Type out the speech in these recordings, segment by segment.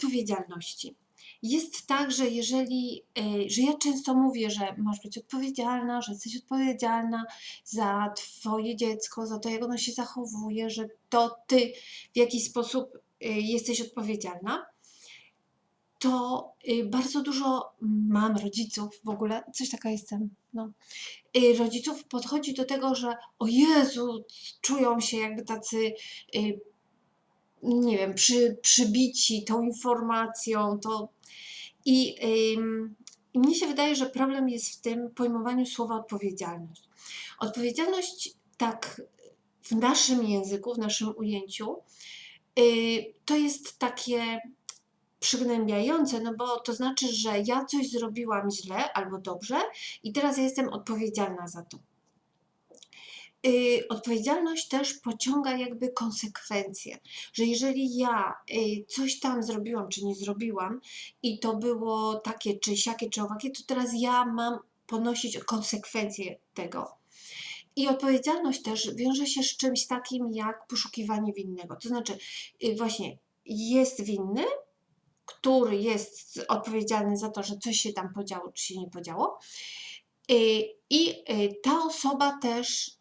odpowiedzialności. Jest tak, że jeżeli, y, że ja często mówię, że masz być odpowiedzialna, że jesteś odpowiedzialna za Twoje dziecko, za to, jak ono się zachowuje, że to Ty w jakiś sposób y, jesteś odpowiedzialna, to y, bardzo dużo mam rodziców w ogóle, coś taka jestem, no, rodziców podchodzi do tego, że o Jezu, czują się jakby tacy, nie wiem, przy, przybici tą informacją, to i, i mnie się wydaje, że problem jest w tym pojmowaniu słowa odpowiedzialność. Odpowiedzialność tak w naszym języku, w naszym ujęciu, y, to jest takie przygnębiające, no bo to znaczy, że ja coś zrobiłam źle albo dobrze i teraz ja jestem odpowiedzialna za to. Y, odpowiedzialność też pociąga jakby konsekwencje, że jeżeli ja y, coś tam zrobiłam czy nie zrobiłam i to było takie czy siakie czy owakie, to teraz ja mam ponosić konsekwencje tego. I odpowiedzialność też wiąże się z czymś takim jak poszukiwanie winnego. To znaczy, y, właśnie jest winny, który jest odpowiedzialny za to, że coś się tam podziało, czy się nie podziało. Y, I y, ta osoba też,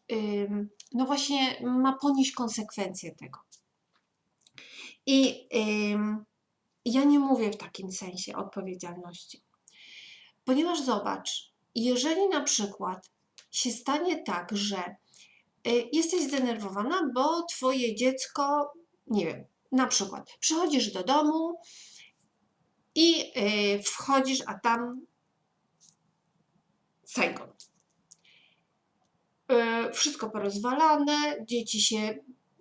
no właśnie, ma ponieść konsekwencje tego. I ja nie mówię w takim sensie odpowiedzialności. Ponieważ zobacz, jeżeli na przykład się stanie tak, że y, jesteś zdenerwowana, bo twoje dziecko, nie wiem, na przykład przychodzisz do domu i y, wchodzisz, a tam Saigon. Y, Wszystko porozwalane, dzieci się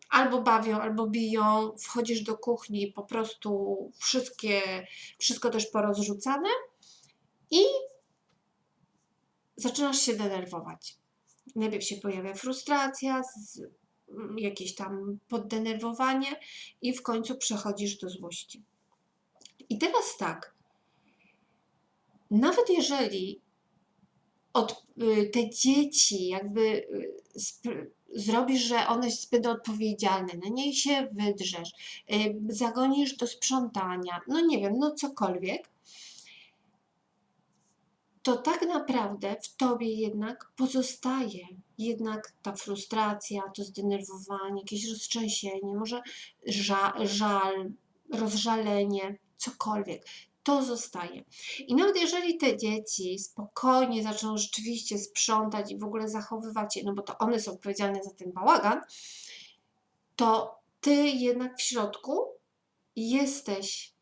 albo bawią, albo biją, wchodzisz do kuchni, po prostu wszystkie, wszystko też porozrzucane i zaczynasz się denerwować. Najpierw się pojawia frustracja, z, jakieś tam poddenerwowanie i w końcu przechodzisz do złości. I teraz tak, nawet jeżeli od, y, te dzieci jakby y, zrobisz, że one będą odpowiedzialne, na niej się wydrzesz, y, zagonisz do sprzątania, no nie wiem, no cokolwiek, to tak naprawdę w tobie jednak pozostaje jednak ta frustracja, to zdenerwowanie, jakieś roztrzęsienie, może ża- żal, rozżalenie, cokolwiek. To zostaje. I nawet jeżeli te dzieci spokojnie zaczną rzeczywiście sprzątać i w ogóle zachowywać się, no bo to one są odpowiedzialne za ten bałagan, to ty jednak w środku jesteś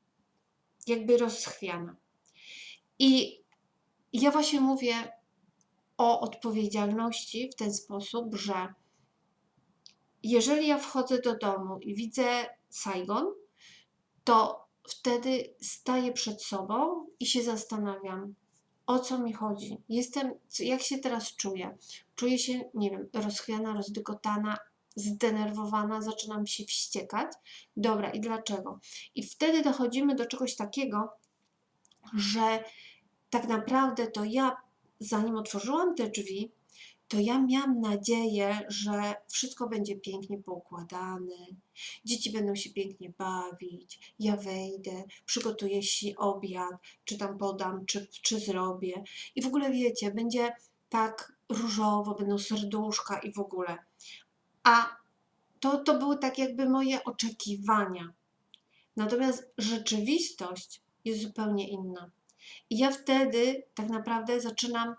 jakby rozchwiana. I ja właśnie mówię o odpowiedzialności w ten sposób, że jeżeli ja wchodzę do domu i widzę Saigon, to wtedy staję przed sobą i się zastanawiam, o co mi chodzi. Jestem, jak się teraz czuję? Czuję się, nie wiem, rozchwiana, rozdygotana, zdenerwowana, zaczynam się wściekać. Dobra, i dlaczego? I wtedy dochodzimy do czegoś takiego, że tak naprawdę to ja, zanim otworzyłam te drzwi, to ja miałam nadzieję, że wszystko będzie pięknie poukładane, dzieci będą się pięknie bawić, ja wejdę, przygotuję si obiad, czy tam podam, czy, czy zrobię. I w ogóle wiecie, będzie tak różowo, będą serduszka i w ogóle. A to, to były tak jakby moje oczekiwania. Natomiast rzeczywistość jest zupełnie inna. I ja wtedy tak naprawdę zaczynam.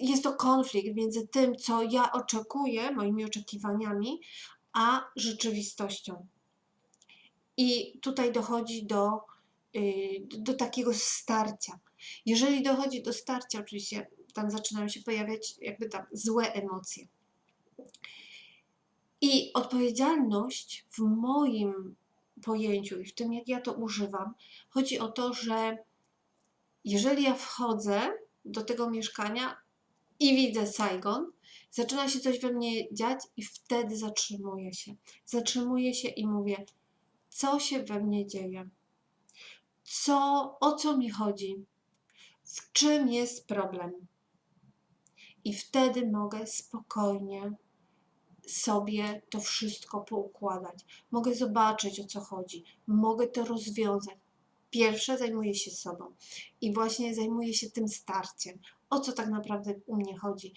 Jest to konflikt między tym, co ja oczekuję, moimi oczekiwaniami, a rzeczywistością. I tutaj dochodzi do, y, do takiego starcia. Jeżeli dochodzi do starcia, oczywiście tam zaczynają się pojawiać jakby tam złe emocje. I odpowiedzialność w moim pojęciu i w tym, jak ja to używam, chodzi o to, że jeżeli ja wchodzę do tego mieszkania i widzę Saigon, zaczyna się coś we mnie dziać i wtedy zatrzymuję się. Zatrzymuję się i mówię, co się we mnie dzieje? Co, o co mi chodzi? W czym jest problem? I wtedy mogę spokojnie sobie to wszystko poukładać. Mogę zobaczyć o co chodzi, mogę to rozwiązać. Pierwsze zajmuję się sobą i właśnie zajmuję się tym starciem. O co tak naprawdę u mnie chodzi?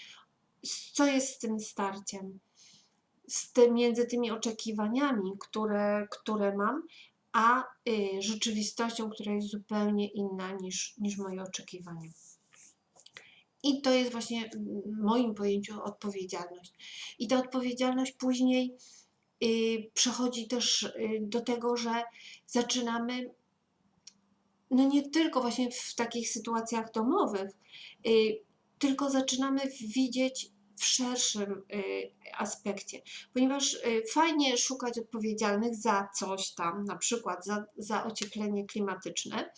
Co jest z tym starciem? Z tym, między tymi oczekiwaniami, które, które mam, a y, rzeczywistością, która jest zupełnie inna niż, niż moje oczekiwania. I to jest właśnie w moim pojęciu odpowiedzialność. I ta odpowiedzialność później y, przechodzi też y, do tego, że zaczynamy, no nie tylko właśnie w takich sytuacjach domowych, y, tylko zaczynamy widzieć w szerszym y, aspekcie, ponieważ y, fajnie szukać odpowiedzialnych za coś tam, na przykład za, za ocieplenie klimatyczne.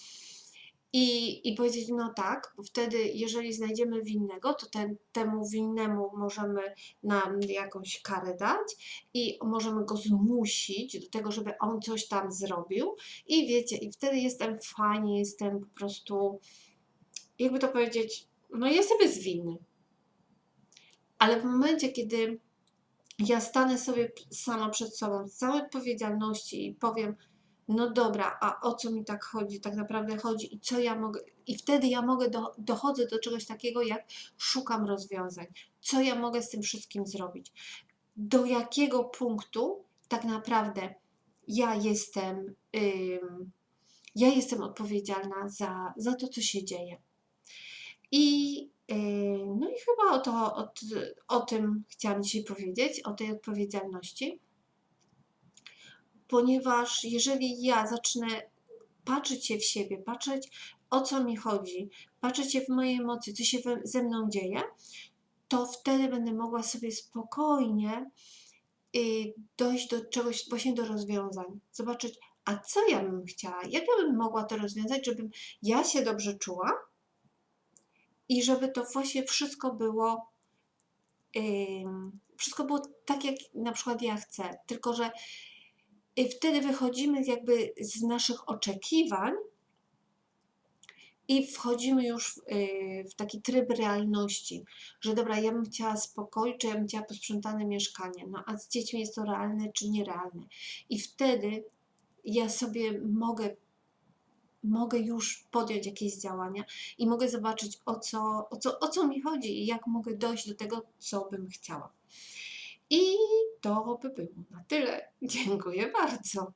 I, I powiedzieć, no tak, bo wtedy, jeżeli znajdziemy winnego, to ten, temu winnemu możemy nam jakąś karę dać i możemy go zmusić do tego, żeby on coś tam zrobił. I wiecie, i wtedy jestem fajnie, jestem po prostu, jakby to powiedzieć, no jestem bezwinny. Ale w momencie, kiedy ja stanę sobie sama przed sobą z całej odpowiedzialności i powiem, no dobra, a o co mi tak chodzi, tak naprawdę chodzi i co ja mogę, i wtedy ja mogę, do, dochodzę do czegoś takiego, jak szukam rozwiązań, co ja mogę z tym wszystkim zrobić, do jakiego punktu tak naprawdę ja jestem, ja jestem odpowiedzialna za, za to, co się dzieje. I, yy, no i chyba o, to, o, o tym chciałam dzisiaj powiedzieć, o tej odpowiedzialności ponieważ jeżeli ja zacznę patrzeć się w siebie, patrzeć o co mi chodzi, patrzeć się w moje emocje, co się ze mną dzieje, to wtedy będę mogła sobie spokojnie y, dojść do czegoś, właśnie do rozwiązań. Zobaczyć, a co ja bym chciała, jak ja bym mogła to rozwiązać, żebym ja się dobrze czuła i żeby to właśnie wszystko było, wszystko było tak, jak na przykład ja chcę. Tylko, że i wtedy wychodzimy jakby z naszych oczekiwań i wchodzimy już w, y, w taki tryb realności, że dobra, ja bym chciała spokoju, czy ja bym chciała posprzątane mieszkanie, no a z dziećmi jest to realne czy nierealne. I wtedy ja sobie mogę, mogę już podjąć jakieś działania i mogę zobaczyć o co, o co, o co mi chodzi i jak mogę dojść do tego, co bym chciała. I to by było na tyle. Dziękuję bardzo.